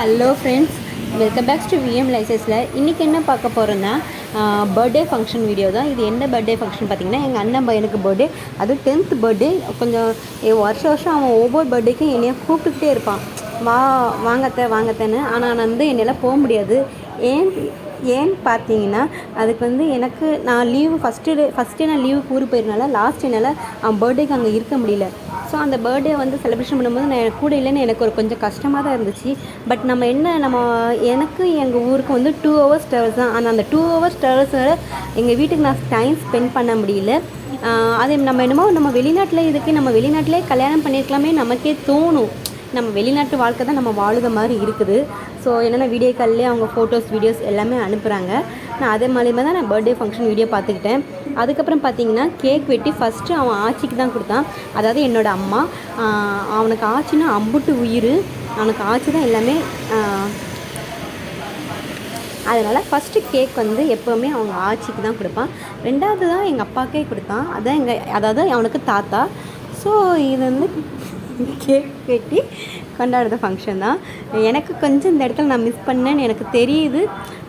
Hello friends welcome back to VM லைசஸில் இன்றைக்கி என்ன பார்க்க போகிறோன்னா பர்த்டே ஃபங்க்ஷன் வீடியோ தான். இது என்ன பர்த்டே ஃபங்க்ஷன் பார்த்திங்கன்னா எங்கள் அண்ணன் பையனுக்கு பர்த்டே அது டென்த் பர்த்டே கொஞ்சம் வருஷம் வருஷம் அவன் ஒவ்வொரு பர்த்டேக்கும் என்னையை கூப்பிட்டுக்கிட்டே இருப்பான். வா வாங்கத்த வாங்கத்தன்னு. ஆனால் நான் வந்து என்னால் போக முடியாது. ஏன் ஏன்னு பார்த்தீங்கன்னா அதுக்கு வந்து எனக்கு நான் லீவு ஃபஸ்ட்டு டே ஃபஸ்ட்டே நான் லீவுக்கு ஊருக்கு போயிருந்தனால லாஸ்ட் என்னால் அவன் பர்த்டேக்கு அங்கே இருக்க முடியல. ஸோ அந்த பர்த்டே வந்து செலிப்ரேஷன் பண்ணும்போது நான் கூட இல்லைன்னு எனக்கு ஒரு கொஞ்சம் கஷ்டமாக தான் இருந்துச்சு. பட் நம்ம என்ன நம்ம எனக்கு எங்கள் ஊருக்கு வந்து டூ ஹவர்ஸ் ட்ராவல்ஸ் தான். ஆனால் அந்த டூ ஹவர்ஸ் ட்ராவல்ஸோட எங்கள் வீட்டுக்கு நான் டைம் ஸ்பெண்ட் பண்ண முடியல. ஆஹ் அதே நம்ம என்னமோ நம்ம வெளிநாட்டில் இதுக்கு நம்ம வெளிநாட்டிலே கல்யாணம் பண்ணியிருக்கலாமே நமக்கே தோணும். நம்ம வெளிநாட்டு வாழ்க்கை தான் நம்ம வாழுத மாதிரி இருக்குது. ஸோ என்னென்ன வீடியோ கால்லே அவங்க ஃபோட்டோஸ் வீடியோஸ் எல்லாமே அனுப்புகிறாங்க நான் அதே மாதிரி தான் நான் பர்த்டே ஃபங்க்ஷன் வீடியோ பார்த்துக்கிட்டேன். அதுக்கப்புறம் பார்த்தீங்கன்னா கேக் வெட்டி ஃபஸ்ட்டு அவன் ஆச்சிக்கு தான் கொடுத்தான். அதாவது என்னோடய அம்மா அவனுக்கு ஆச்சின்னா அம்புட்டு உயிர். அவனுக்கு ஆச்சி தான் எல்லாமே அதனால் ஃபஸ்ட்டு கேக் வந்து எப்போவுமே அவங்க ஆச்சிக்கு தான் கொடுப்பான். ரெண்டாவது தான் எங்கள் அப்பாக்கே கொடுத்தான். அதான் எங்கள் அதாவது அவனுக்கு தாத்தா. ஸோ இது வந்து கேக் வெட்டி கொண்டாடுற ஃபங்க்ஷன் தான். எனக்கு கொஞ்சம் இந்த இடத்துல நான் மிஸ் பண்ணேன்னு எனக்கு தெரியுது.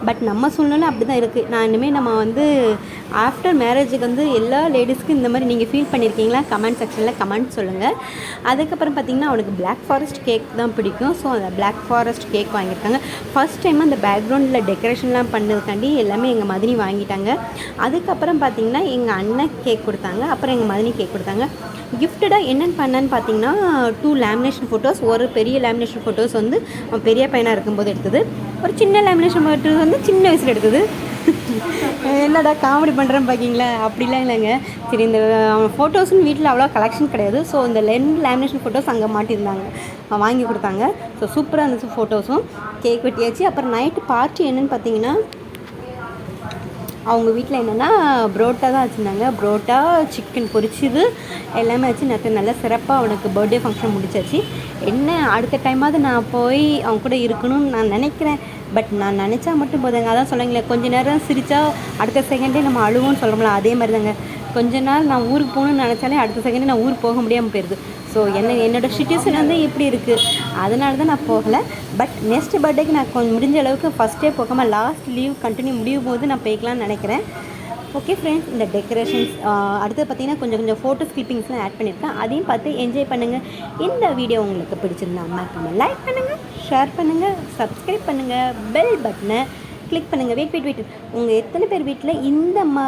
பட் நம்ம சூழ்நிலை அப்படி தான் இருக்குது நான் இனிமேல் நம்ம வந்து ஆஃப்டர் மேரேஜுக்கு வந்து எல்லா லேடிஸ்க்கும் இந்த மாதிரி நீங்கள் ஃபீல் பண்ணியிருக்கீங்களா கமெண்ட் செக்ஷனில் கமெண்ட் சொல்லுங்கள் அதுக்கப்புறம் பார்த்தீங்கன்னா அவனுக்கு பிளாக் ஃபாரஸ்ட் கேக் தான் பிடிக்கும். ஸோ அந்த பிளாக் ஃபாரஸ்ட் கேக் வாங்கியிருக்காங்க. ஃபர்ஸ்ட் டைம் அந்த பேக்ரவுண்டில் டெக்கரேஷன்லாம் பண்ணதுக்காண்டி எல்லாமே எங்கள் மதினி வாங்கிட்டாங்க. அதுக்கப்புறம் பார்த்தீங்கன்னா எங்கள் அண்ணன் கேக் கொடுத்தாங்க. அப்புறம் எங்கள் மதினி கேக் கொடுத்தாங்க. கிஃப்டடாக என்னென்னு பண்ணேன்னு பார்த்தீங்கன்னா டூ லேமினேஷன் ஃபோட்டோஸ் ஒரு பெரிய லேமினேஷன் ஃபோட்டோஸ் வந்து அவன் பெரிய பையனாக இருக்கும்போது எடுத்தது. ஒரு சின்ன லேமினேஷன் ஃபோட்டோஸ் வந்து சின்ன வயசில் எடுத்தது. என்னடா காமெடி பண்ணுறேன் பார்க்கிங்களா அப்படிலாம் இல்லைங்க. சரி இந்த ஃபோட்டோஸ்னு வீட்டில் அவ்வளோ கலெக்ஷன் கிடையாது. ஸோ இந்த ரெண்டு லேமினேஷன் ஃபோட்டோஸ் அங்கே மாட்டியிருந்தாங்க. அவன் வாங்கி கொடுத்தாங்க. ஸோ சூப்பராக இருந்துச்சு ஃபோட்டோஸும் கேக் வெட்டியாச்சு. அப்புறம் நைட்டு பார்ட்டி என்னென்னு பார்த்தீங்கன்னா அவங்க வீட்டில் என்னென்னா புரோட்டா தான் வச்சுருந்தாங்க. புரோட்டா சிக்கன் பொரிச்சுது எல்லாமே வச்சு நேற்று நல்லா சிறப்பாக அவனுக்கு பர்த்டே ஃபங்க்ஷன் முடிச்சாச்சு. என்ன அடுத்த டைமாவது நான் போய் அவங்க கூட இருக்கணும்னு நான் நினைக்கிறேன். பட் நான் நினச்சா மட்டும் போதுங்க. அதான் சொல்லுங்களேன் கொஞ்ச நேரம் சிரித்தா அடுத்த செகண்டே நம்ம அழுவோம்னு சொல்கிறோம்ல அதே மாதிரி தாங்க கொஞ்ச நாள் நான் ஊருக்கு போகணும்னு நினச்சாலே அடுத்த செகண்டே நான் ஊருக்கு போக முடியாமல் போயிடுது ஸோ என்ன என்னோடய சுச்சுவேஷன் வந்து எப்படி இருக்குது அதனால தான் நான் போகலை. பட் நெக்ஸ்ட் பர்த்டேக்கு நான் கொஞ்சம் முடிஞ்ச அளவுக்கு ஃபஸ்ட்டே போகாமல் லாஸ்ட் லீவ் கண்டினியூ முடியும் போது நான் போய்க்கலாம்னு நினைக்கிறேன். ஓகே ஃப்ரெண்ட்ஸ் இந்த டெக்கரேஷன்ஸ் அடுத்து பார்த்தீங்கன்னா கொஞ்சம் கொஞ்சம் ஃபோட்டோஸ் கிளிப்பிங்ஸ்லாம் ஆட் பண்ணியிருக்கேன் அதையும் பார்த்து என்ஜாய் பண்ணுங்கள் இந்த வீடியோ உங்களுக்கு பிடிச்சிருந்தா மறக்காம லைக் பண்ணுங்கள் ஷேர் பண்ணுங்கள் சப்ஸ்கிரைப் பண்ணுங்கள் பெல் பட்டனை கிளிக் பண்ணுங்கள் வெயிட் வெயிட் வெயிட் உங்கள் எத்தனை பேர் வீட்டில் இந்த மா